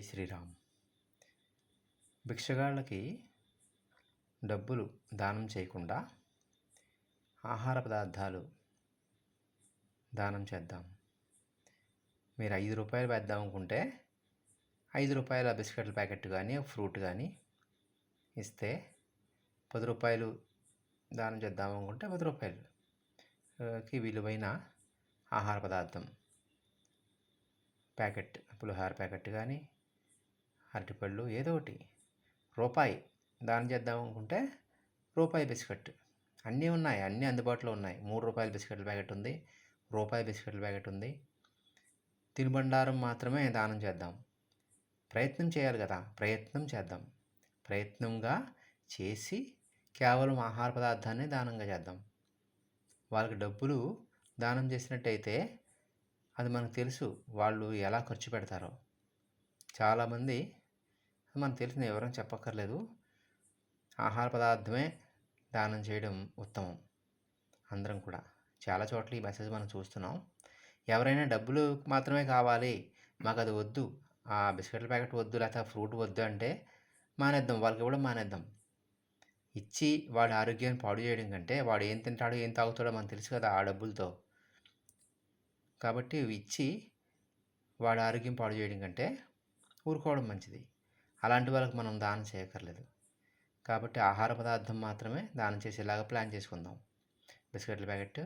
జై శ్రీరామ్. భిక్షగాళ్ళకి డబ్బులు దానం చేయకుండా ఆహార పదార్థాలు దానం చేద్దాం. మీరు ఐదు రూపాయలు పెద్దాం అనుకుంటే ఐదు రూపాయల బిస్కెట్ల ప్యాకెట్ కానీ ఫ్రూట్ కానీ ఇస్తే పది రూపాయలు దానం చేద్దాం అనుకుంటే పది రూపాయలుకి విలువైన ఆహార పదార్థం. ప్యాకెట్ పులిహార ప్యాకెట్ కానీ అరటిపళ్ళు ఏదో ఒకటి. రూపాయి. దానం చేద్దాం అనుకుంటే రూపాయి బిస్కెట్. అన్నీ ఉన్నాయి. అన్నీ అందుబాటులో ఉన్నాయి. మూడు రూపాయల బిస్కెట్ల ప్యాకెట్ ఉంది. రూపాయి బిస్కెట్ల ప్యాకెట్ ఉంది. తినుబండారం మాత్రమే దానం చేద్దాం. ప్రయత్నం చేయాలి కదా. ప్రయత్నం చేద్దాం. ప్రయత్నంగా చేసి కేవలం ఆహార పదార్థాన్ని దానంగా చేద్దాం. వాళ్ళకి డబ్బులు దానం చేసినట్టయితే అది మనకు తెలుసు వాళ్ళు ఎలా ఖర్చు పెడతారో. చాలామంది మనకు తెలిసిన ఎవరైనా చెప్పక్కర్లేదు. ఆహార పదార్థమే దానం చేయడం ఉత్తమం. అందరం కూడా. చాలా చోట్ల ఈ మెసేజ్ మనం చూస్తున్నాం. ఎవరైనా డబ్బులు మాత్రమే కావాలి మాకు అది వద్దు ఆ బిస్కెట్ల ప్యాకెట్ వద్దు లేకపోతే ఫ్రూట్ వద్దు అంటే మానేద్దాం వాళ్ళకి ఇవ్వడం మానేద్దాం. ఇచ్చి వాడి ఆరోగ్యాన్ని పాడు చేయడం కంటే వాడు ఏం తింటాడో ఏం తాగుతాడో మనకు తెలుసు కదా ఆ డబ్బులతో. కాబట్టి ఇచ్చి వాడి ఆరోగ్యం పాడు చేయడం కంటే ఊరుకోవడం మంచిది. అలాంటి వాళ్ళకి మనం దానం చేయక్కర్లేదు. కాబట్టి ఆహార పదార్థం మాత్రమే దానం చేసేలాగా ప్లాన్ చేసుకుందాం. బిస్కెట్ల ప్యాకెట్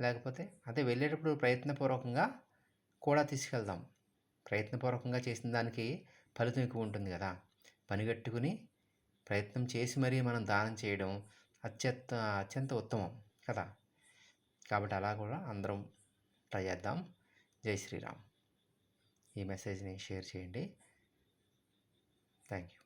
లేకపోతే అదే వెళ్ళేటప్పుడు ప్రయత్నపూర్వకంగా కూడా తీసుకెళ్దాం. ప్రయత్నపూర్వకంగా చేసిన దానికి ఫలితం ఎక్కువ ఉంటుంది కదా. పనిగట్టుకుని ప్రయత్నం చేసి మరీ మనం దానం చేయడం అత్యంత అత్యంత ఉత్తమం కదా. కాబట్టి అలా కూడా అందరం ట్రై చేద్దాం. జై శ్రీరామ్. ఈ మెసేజ్ని షేర్ చేయండి. Thank you.